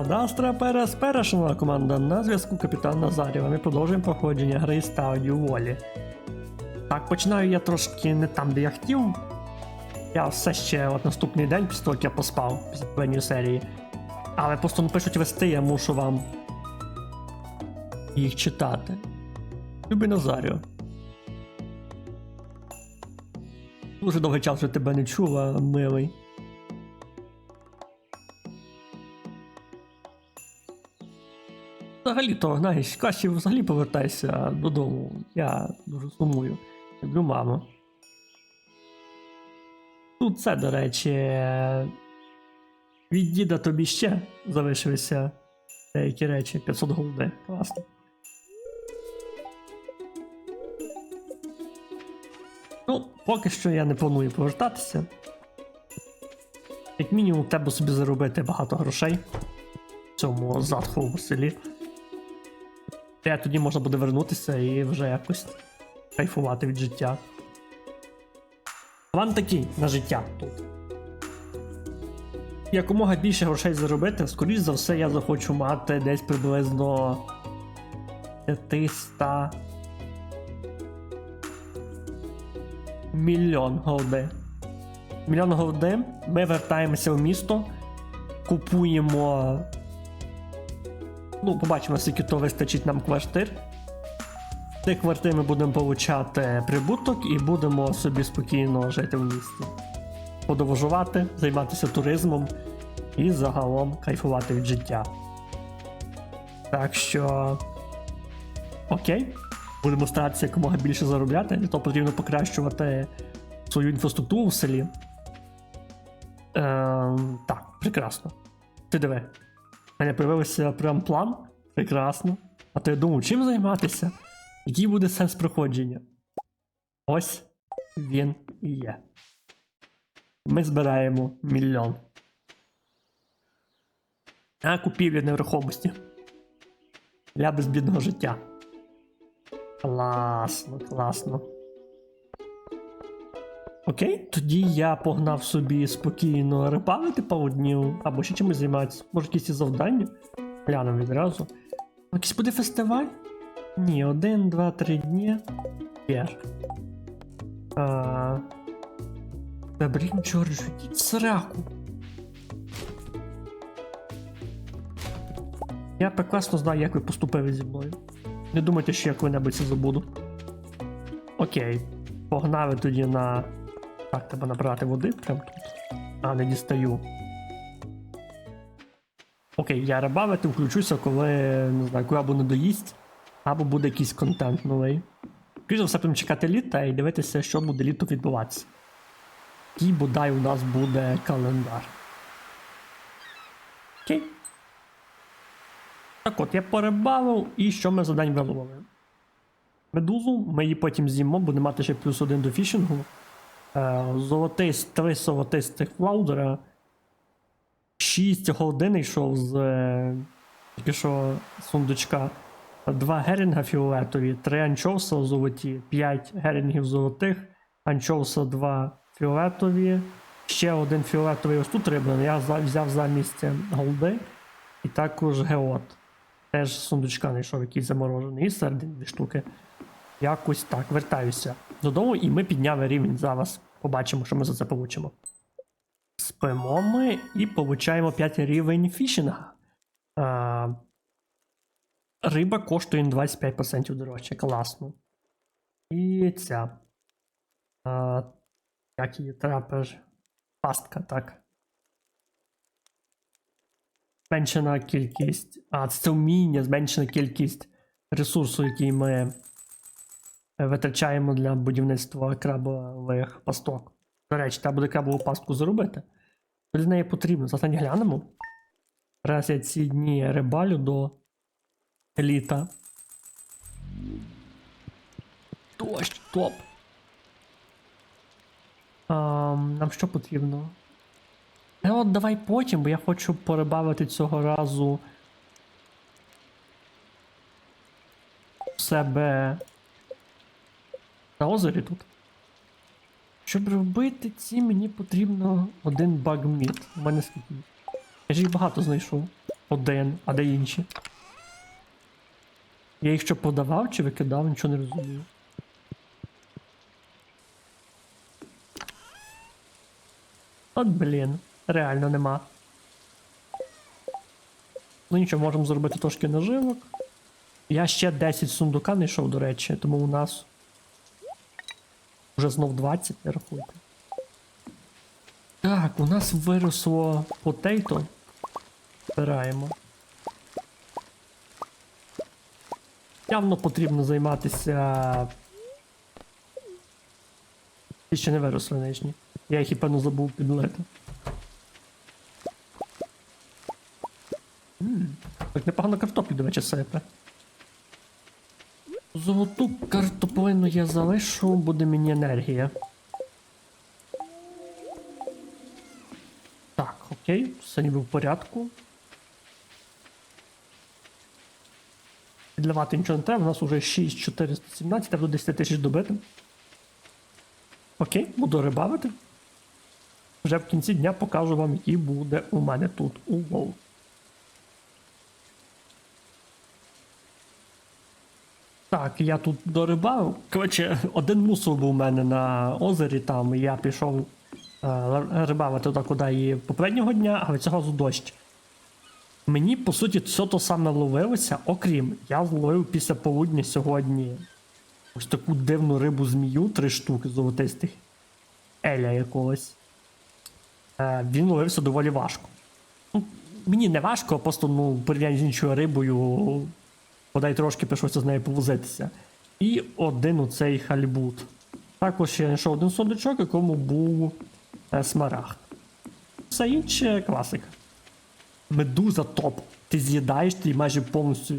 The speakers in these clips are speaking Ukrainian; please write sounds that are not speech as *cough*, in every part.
Адастра Перес Перешина команда на зв'язку Капітан Назарєва. Ми продовжуємо проходження гри Стадію Волі. Так, починаю я трошки не там, де я хотів. Я все ще от наступний день, після того, як я поспав після попередньої серії. Але просто не пишуть вести, я мушу вам їх читати. Любий Назаріо. Дуже довгий час вже тебе не чула, милий. Взагалі то, знаєш, краще взагалі повертайся додому. Я дуже сумую. Люблю маму. Тут це, до речі. Від діда тобі ще залишилися деякі речі. 500 голди. Класно. Ну, поки що я не планую повертатися. Як мінімум, треба собі заробити багато грошей в цьому затховому селі. Та тоді можна буде вернутися і вже якось кайфувати від життя. План такий на життя тут. Якомога більше грошей заробити, скоріш за все, я захочу мати десь приблизно 500 мільйон голди. Мільйон голди. Ми вертаємося в місто, купуємо. Ну, побачимо, скільки то вистачить нам квартир. З тих квартир ми будемо получати прибуток і будемо собі спокійно жити в місті. Подорожувати, займатися туризмом і загалом кайфувати від життя. Так що. Окей. Будемо старатися якомога більше заробляти, для того потрібно покращувати свою інфраструктуру в селі. Ем, так, прекрасно. Ти диви. Мене появився прям план. Прекрасно. А то я думав, чим займатися? Який буде сенс проходження? Ось він і є. Ми збираємо мільйон. А купівля нерухомості. Для безбідного життя. Класно, класно. Окей, тоді я погнав собі спокійно рибалити пару днів, або ще чимось займатися. Може, якісь завдання. Глянемо відразу. Якийсь буде фестиваль? Ні, один, два, три дні. Є. А... Та блін, Джорджу, йдіть в сраку. Я прекрасно знаю, як ви поступили зі мною. Не думайте, що я коли-небудь це забуду. Окей. Погнали тоді на. Так, треба набрати води прямо тут. А, не дістаю. Окей, я рибалити включуся, коли не знаю, коли або не доїсть, або буде якийсь контент новий. За все будемо чекати літа і дивитися, що буде літо відбуватися. Який бодай у нас буде календар. Окей. Так от, я порибалив, і що ми за день виловили? Медузу, ми її потім з'їмо, будемо мати ще плюс один до фішингу. Е, золотист, три золотистих флаудера. 6 годин йшов з е, тільки сундучка. Два герінга фіолетові, три анчоуса золоті, 5 герінгів золотих, анчоуса 2 фіолетові, ще один фіолетовий ось тут риблений, я взяв замість голди. І також геот. Теж сундучка знайшов якийсь заморожений. І середин дві штуки. Якось так, вертаюся додому, і ми підняли рівень зараз. Побачимо, що ми за це получимо. Спимо ми і получаємо 5 рівень фішинга. А, риба коштує 25% дорожче. Класно. І ця. А, як її трапер. Пастка, так. Зменшена кількість. А, це вміння, зменшена кількість ресурсу, який ми е, витрачаємо для будівництва крабових пасток. До речі, треба буде крабову пастку зробити. Що Для неї потрібно. Зараз не глянемо. Раз я ці дні рибалю до літа. Дощ, топ. А, нам що потрібно? Е, от давай потім, бо я хочу порибавити цього разу себе на озері тут. Щоб робити ці, мені потрібно один багміт. У мене скільки? Я ж їх багато знайшов. Один, а де інші? Я їх що подавав чи викидав, нічого не розумію. От блін, реально нема. Ну нічого, можемо зробити трошки наживок. Я ще 10 сундука не йшов, до речі, тому у нас вже знов 20, не рахуйте. Так, у нас виросло потейто. Збираємо. Явно потрібно займатися. Ті ще не виросли нижні. Я їх і певно забув підлити. Так непогано картоплі, до речі, сипе. Золоту картоплину я залишу, буде мені енергія. Так, окей, все ніби в порядку. Підливати нічого не треба, у нас вже 6417, треба до 10 тисяч добити. Окей, буду рибавити. Вже в кінці дня покажу вам, який буде у мене тут улов. Так, я тут дорибав. Коротше, один мусор був у мене на озері там, і я пішов е, рибавити туди, куди і попереднього дня, але цього разу дощ. Мені, по суті, все то саме ловилося, окрім, я зловив після полудня сьогодні ось таку дивну рибу змію, три штуки золотистих. Еля якогось. Е, він ловився доволі важко. Ну, мені не важко, а просто ну, в порівнянні з іншою рибою, бодай трошки прийшлося з нею повозитися. І один оцей хальбут. Також я знайшов один сундучок, якому був е. Все інше класика. Медуза топ. Ти з'їдаєш, ти майже повністю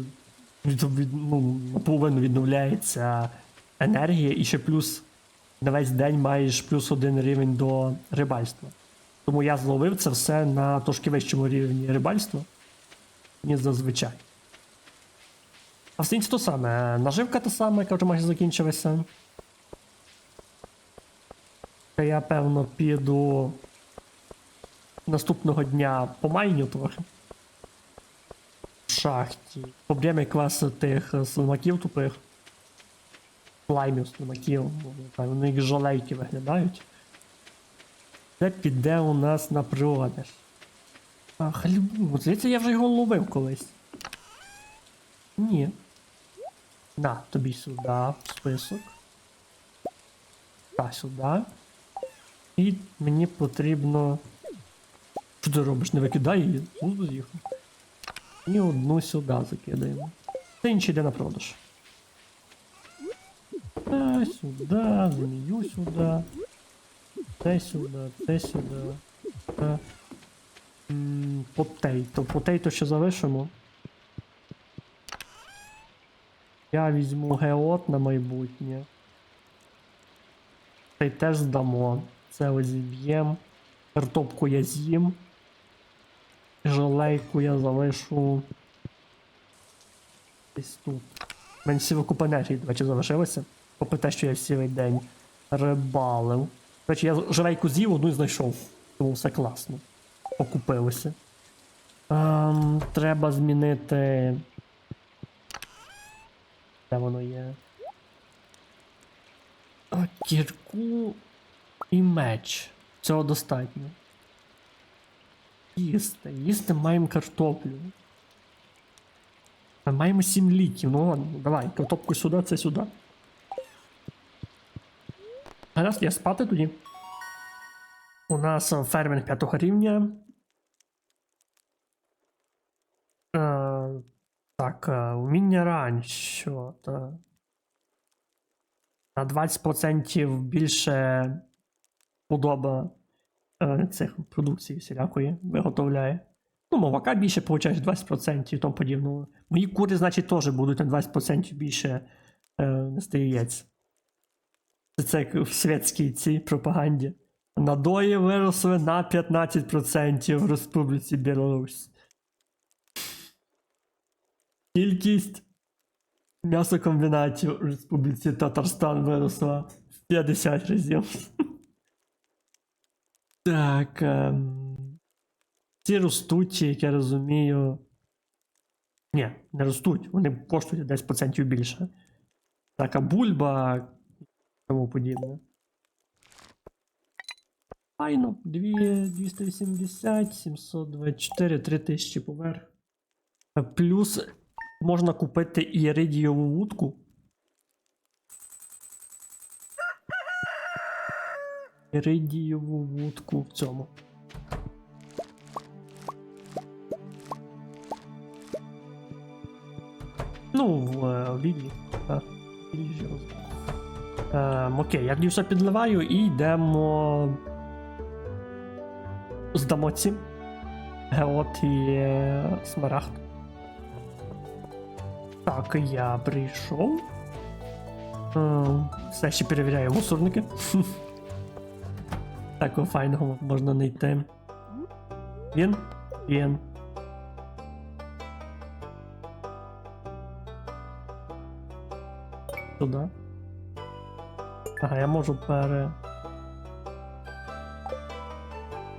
від, від, ну, наполовину відновляється енергія, і ще плюс на весь день маєш плюс один рівень до рибальства. Тому я зловив це все на трошки вищому рівні рибальства, ніж зазвичай. А сенсі то саме. Наживка та сама, яка вже майже закінчилася. Я, певно, піду наступного дня по майню трохи. В шахті. Проблеми класи тих слимаків тупих. Слаймів слимаків. Вони як жалейки виглядають. Це піде у нас на продаж. А, хлібу, здається, я вже його ловив колись. Ні. На, тобі сюди, список. Та сюди. І мені потрібно. Що ти робиш? Не викидай її. Ну, з'їхав. І одну сюди закидаємо. Це інші йде на продаж. Та сюди, змію сюди. Те сюди, те сюди. Потейто. Потейто ще залишимо. Я візьму геот на майбутнє. Цей теж здамо. Це ось зіб'єм. Картопку я з'їм. Жалейку я залишу. Десь тут. У мене всі викуп енергії, до речі, залишилося. Попри те, що я цілий день рибалив. До речі, я жалейку з'їв, одну і знайшов. Тому все класно. Окупилося. Ем, треба змінити. Де воно є? А, Кірку і меч. Цього достатньо. Їсти. Їсти маємо картоплю. Ми маємо 7 ліків. Ну ладно, давай, картопку сюди, це сюди. Гаразд, я спати тоді. У нас фермер 5 рівня. Е, так, е, вміння ранчо. Та. На 20% більше подоба е, цих продукцій всілякої виготовляє. Ну, молока більше, получаєш 20% і тому подібного. Мої кури, значить, теж будуть на 20% більше е, нести яєць. Це, це в світській цій пропаганді. Надої виросли на 15% в Республіці Білорусь. Кількість м'ясокомбінатів у Республіці Татарстан виросла в 50 разів. *laughs* Так. Ем... Ці ростуть, як я розумію, Ні, не ростуть, вони коштують 10% більше. Так, а бульба тому подібне. Файно, 280, 724, 3000 поверх. Плюс можна купити і іридієву вудку. Іридієву вудку в цьому. Ну, в е, Лілі. Ем, окей, я все підливаю і йдемо. Здамо ці. Геот і е, Смарагд. Так, я прийшов. Ем, все ще перевіряю мусорники. *laughs* Такого файного можна знайти. Він? Він. Туди. Ага, я можу пере.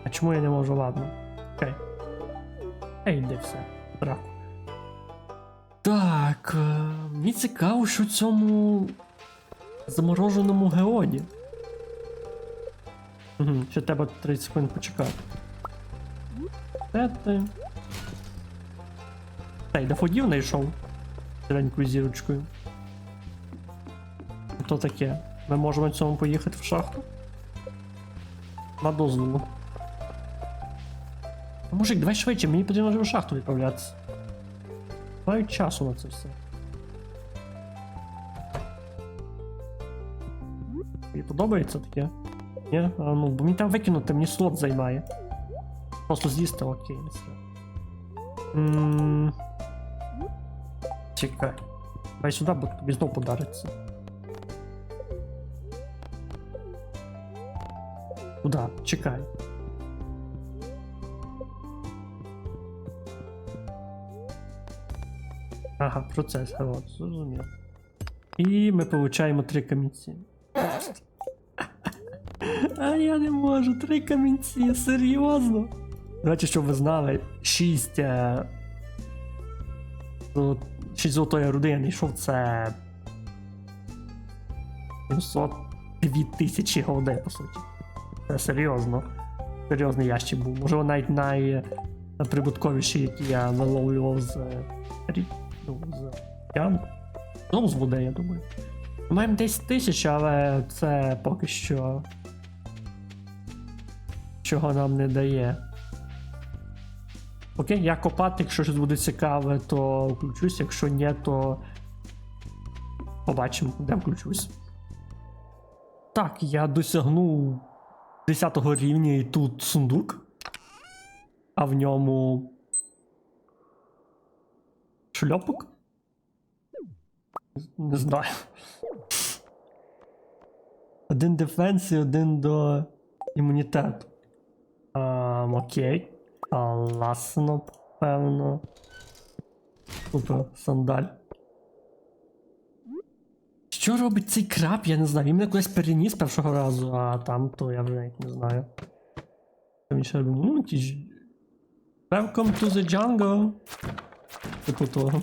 А чому я не можу, ладно? Окей. Ей, де все. Драку. Так. е, Мені цікаво, що в цьому замороженому геоді. Угу, ще треба 30 секунд почекати. Де ти? Та й до ходів знайшов. Зеленькою зірочкою. То таке. Ми можемо на цьому поїхати в шахту. На дозволу. А мужик, давай швидше, мені потрібно вже в шахту відправлятися. Маю часу на це все. Тобі подобається таке? Ні? А, ну, бо мені там викинути, мені слот займає. Просто з'їсти, окей, не все. Чекай. Давай сюди, бо тобі знов подариться. Куда? Чекай. Ага, процес, от, зрозумів. І ми получаємо три камінці. А я не можу, три камінці, серйозно. До речі, щоб ви знали, шість. Е... золо- Шість золотої руди я знайшов це. 702 тисячі голди, по суті. Це серйозно. Серйозний ящик був. Можливо, навіть найприбутковіший, який я наловлював з е, рі- ну, з. Ну, з води, я думаю. Маємо 10 тисяч, але це поки що. Чого нам не дає. Окей, я копати, якщо щось буде цікаве, то включусь, якщо ні, то побачимо, де включусь. Так, я досягнув 10 рівня і тут сундук, а в ньому шльопок? Не знаю. Один дефенс і один до імунітету. А, окей. Класно, певно. Супер, сандаль. Що робить цей краб, я не знаю. Він мене кудись переніс першого разу, а там то я вже навіть не знаю. Там він ще робив, ну, якісь... Welcome to the jungle. Типу того.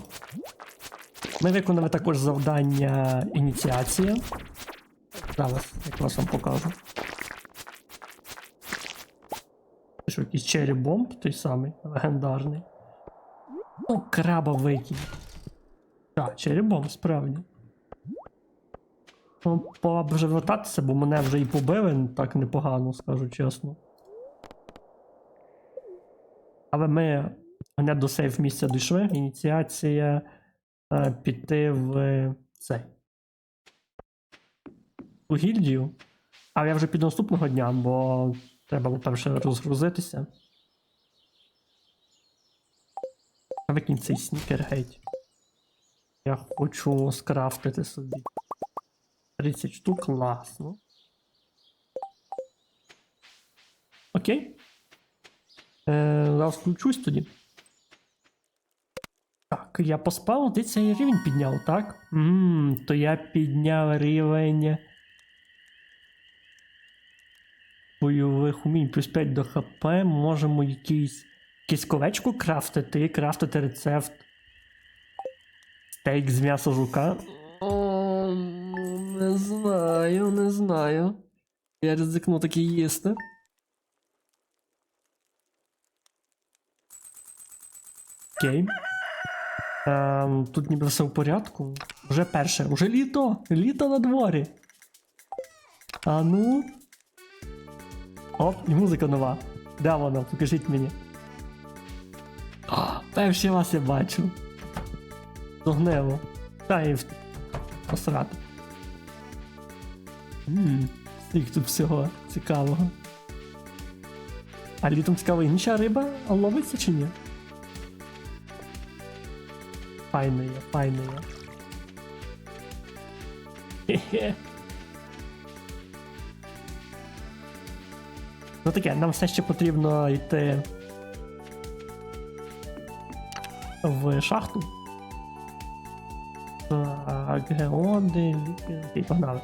Ми виконали також завдання ініціація. Зараз якраз вам покажу. Що якийсь черрі бомб, той самий, легендарний. Ну, краба викинь. Так, черрі бомб, справді. Ну, пора вже вертатися, бо мене вже і побили так непогано, скажу чесно. Але ми не до сейф місця дійшли. Ініціація е, піти в цей. У гільдію. А я вже піду наступного дня, бо треба, по-перше, розгрузитися. Викинь цей снікер геть. Я хочу скрафтити собі. 30 штук, класно. Окей. Е, зараз включусь тоді. Я поспав, ти цей рівень підняв, так? Ммм, то я підняв рівень. Бойових умінь плюс 5 до ХП. Можемо якийсь, якесь колечко крафтити крафтити рецепт Стейк з м'яса жука. О, не знаю, не знаю. Я ризикну таки їсти. Окей. Ем, тут ніби все в порядку. Вже перше, вже літо! Літо на дворі. А ну. Оп, і музика нова. Де вона? Покажіть мені. А, перший раз я бачу. Зогнило. Та і посрати. Ммм, тут всього цікавого. А літом цікаво, інша риба ловиться чи ні? Файно є, файно є. Ну таке, нам все ще потрібно йти в шахту. Так, геоди. Окей, погнали.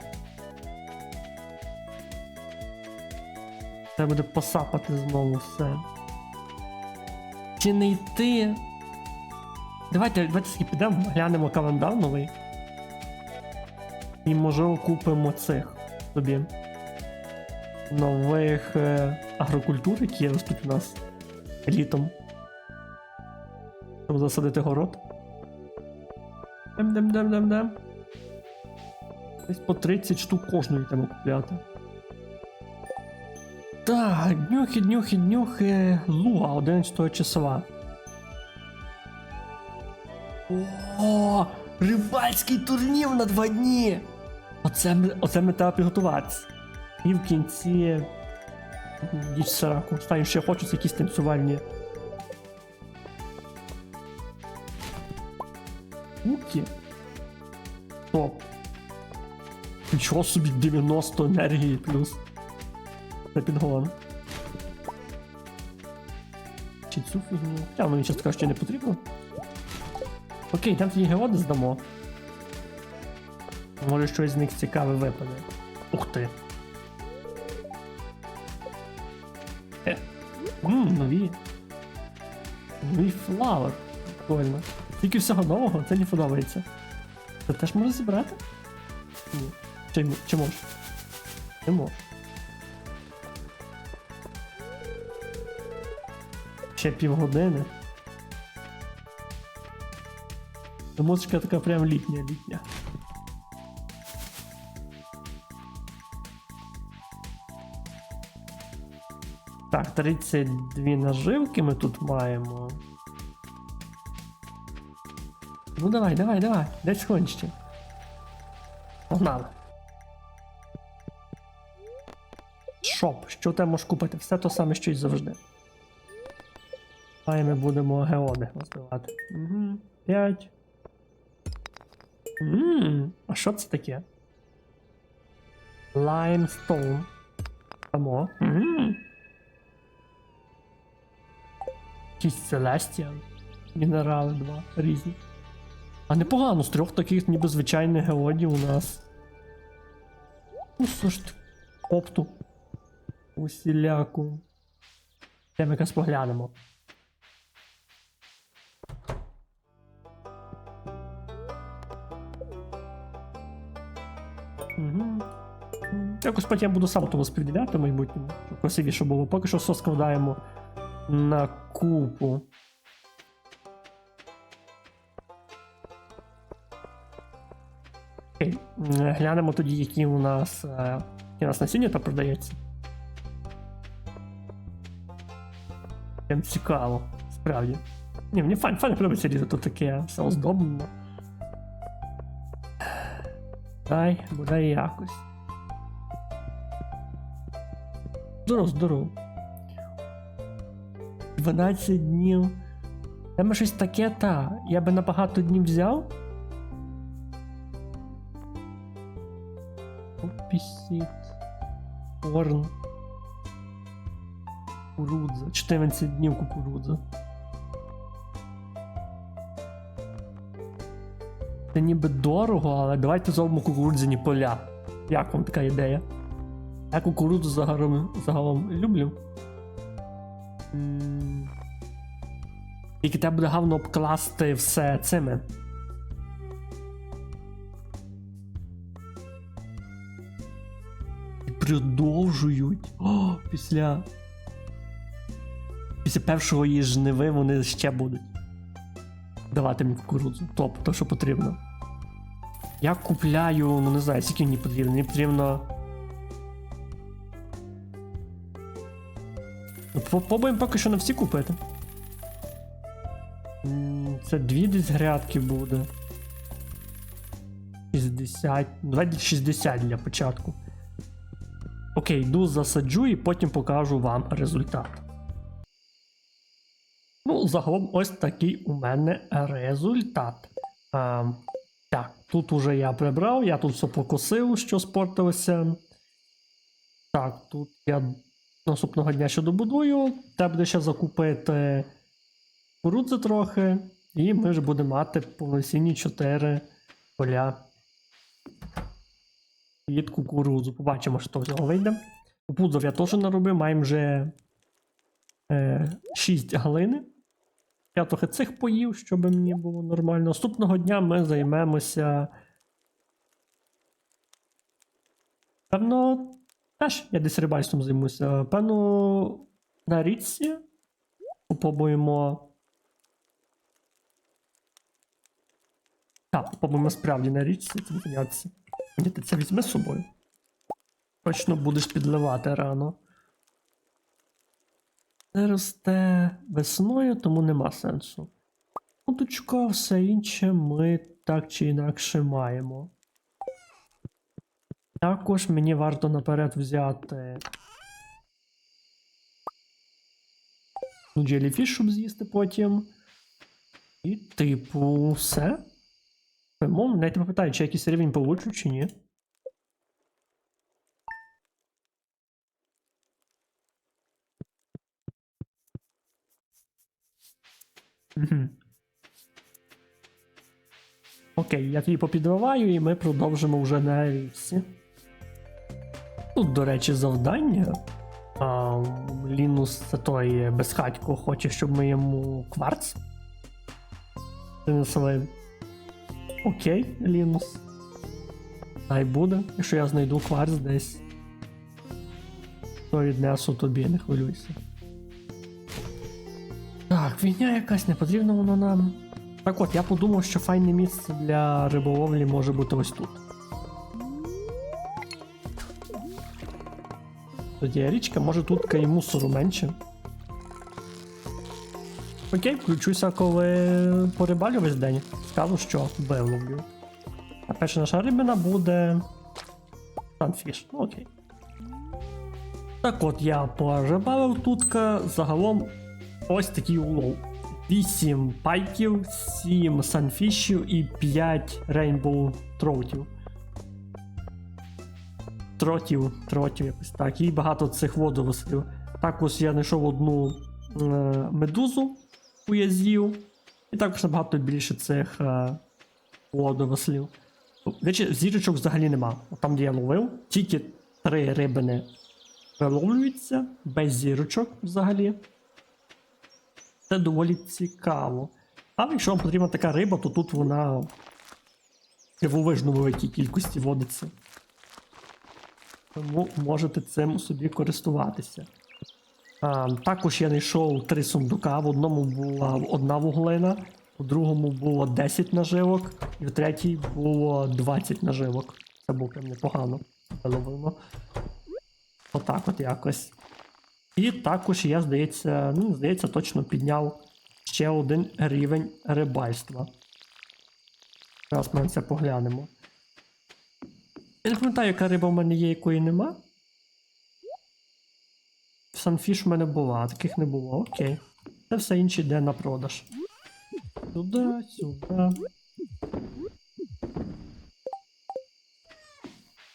Треба буде посапати знову все. Чи не йти? Давайте, давайте підемо, глянемо календар новий. І можливо купимо цих собі. Нових е, агрокультур, які ростуть у нас літом. Щоб засадити город. Дем-дем-дем-дем-дем. Десь по 30 штук кожної треба купляти. Так, днюхи, днюхи, днюхи. Луга 11 числа. Рибальський турнір на два дні! Оце, оце ми треба підготуватися. І в кінці. Діч Сараку. Стані ще хочеться якісь танцювальні. Уки. Топ. Нічого собі 90 енергії плюс. Це підгон. Чи цю фігню? Та мені часто кажуть, що не потрібно. Окей, там тоді геоди здамо. Може щось з них цікаве випаде. Ух ти. Е. Ммм, нові. Новий флауер. Прикольно. Тільки всього нового, це не подобається. Це теж можна зібрати? Ні. Чи, чи можеш? Не можеш. Ще півгодини. Музичка така прям літня, літня. 32 наживки ми тут маємо. Ну давай, давай, давай, десь кончити. Погнали. Шоп, що ти можеш купити? Все то саме що й завжди. Давай ми будемо геони розбивати. Угу, 5. Ммм, а що це таке? Лаймстоун. Само. Угу. 6 Селестіан. Мінерали два різні. А непогано, з трьох таких ніби звичайних геодів у нас. Ну що ж ти, копту. Усіляку. Тем якраз поглянемо. Угу. Якось потім буду сам тому сприділяти в майбутньому. Красивіше було. Поки що все складаємо на купу. Окей. Глянемо тоді, які у нас, е, які у нас насіння там продається. Прям цікаво, справді. Ні, мені файн, файн подобається літо, тут таке все оздоблено. Дай, бодай якось. Здоров, здоров. 12 днів. Там щось таке, та. Я би на багато днів взяв. Опісіт. Корн. Кукурудза. 14 днів кукурудза. Це ніби дорого, але давайте зробимо кукурудзяні поля. Як вам така ідея? Я кукурудзу загалом, загалом люблю. Тільки тебе буде гавно обкласти все цими. І продовжують. О, після. Після першого її жниви вони ще будуть. Давати мені кукурудзу. Топ, що потрібно. Я купляю, ну не знаю, скільки мені потрібно. Мені потрібно. Попробуємо поки що не всі купити. Це дві десь грядки буде. 60. Давайте 60 для початку. Окей, йду засаджу і потім покажу вам результат. Ну, загалом ось такий у мене результат. Ем, так, тут уже я прибрав, я тут все покосив, що спортилося. Так, тут я наступного дня ще добудую. Треба буде ще закупити кукурудзи трохи, і ми ж будемо мати повноцінні 4 поля під кукурудзу. Побачимо, що з цього вийде. Кукурудзов я теж наробив, маємо вже е, 6 галини. Я трохи цих поїв, щоб мені було нормально. Наступного дня ми займемося. Певно, теж я десь рибальством займуся. Певно, на річці попробуємо. Так, попробуємо справді на річці цим зайнятися. Ні, ти це візьми з собою. Точно будеш підливати рано. Це росте весною, тому нема сенсу. Удочка, все інше ми так чи інакше маємо. Також мені варто наперед взяти. Ну, щоб з'їсти потім. І, типу, все. Поймо, навіть не чи якийсь рівень получу, чи ні. Окей, я її попідриваю, і ми продовжимо вже на річці. Тут, до речі, завдання. А, Лінус це той безхатько хоче, щоб ми йому кварц принесли. Окей, Лінус. Хай буде, якщо я знайду кварц десь. То віднесу тобі, не хвилюйся. Так, війня якась не потрібна воно нам. Так от, я подумав, що файне місце для риболовлі може бути ось тут. Тоді є річка, може тут і мусору менше. Окей, включуся, коли порибалю весь день. Скажу, що виловлю. А перша наша рибина буде. Sunfish. Ну окей. Так от я порибалив тутка. Загалом ось такий улов. 8 пайків, 7 санфішів і 5 рейнбоу троутів. Тротів, тротів якось так. І багато цих водорослів. Також я знайшов одну е, медузу у язів. І також набагато більше цих е, водорослів. До речі, зірочок взагалі нема. Там, де я ловив, тільки три рибини виловлюються, без зірочок взагалі. Це доволі цікаво. Але якщо вам потрібна така риба, то тут вона в дивовижно великій кількості водиться. Тому можете цим собі користуватися. А, також я знайшов три сундука. В одному була одна вуглина, у другому було 10 наживок, і в третій було 20 наживок. Це було прям непогано. Виловимо. Отак от якось. І також я, здається, ну, здається, точно підняв ще один рівень рибальства. Зараз ми це поглянемо. Я не пам'ятаю, яка риба в мене є, якої нема. Санфіш в мене була, а таких не було, окей. Це все інше йде на продаж. Сюди, сюди.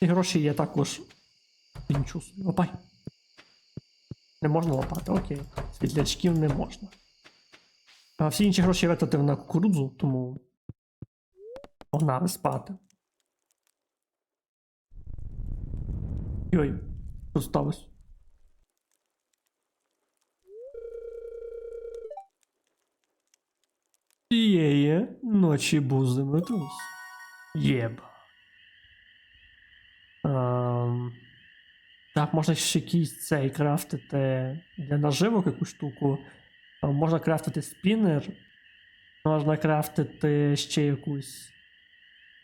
І гроші є також. Опай. Не можна лопати, окей. Світлячків не можна. А всі інші гроші я на кукурудзу, тому. Погнали спати. Йой, що сталося? Тієї ночі був землетрус. Єба. Ем... Так, можна ще якийсь цей крафтити для наживок якусь штуку. А, Можна крафтити спінер. Можна крафтити ще якусь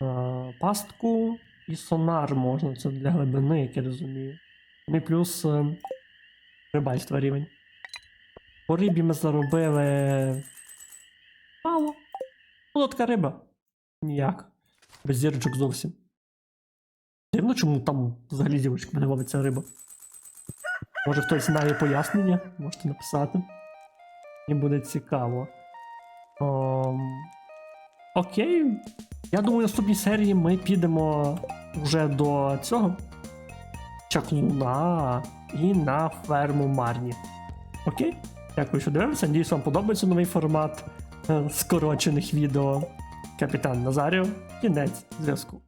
а, пастку і сонар можна. Це для глибини, як я розумію. Ну і плюс е, рибальство рівень. По рибі ми заробили. Мало. Ну, риба. Ніяк. Без зірочок зовсім. Дивно, чому там взагалі зірочками не ловиться риба. Може хтось знає пояснення, можете написати. Мені буде цікаво. Ом, Окей. Я думаю, в наступній серії ми підемо вже до цього. Чаклуна і на ферму Марні. Окей? Дякую, що дивимося. Надіюсь, вам подобається новий формат е, скорочених відео. Капітан Назаріо. Кінець зв'язку.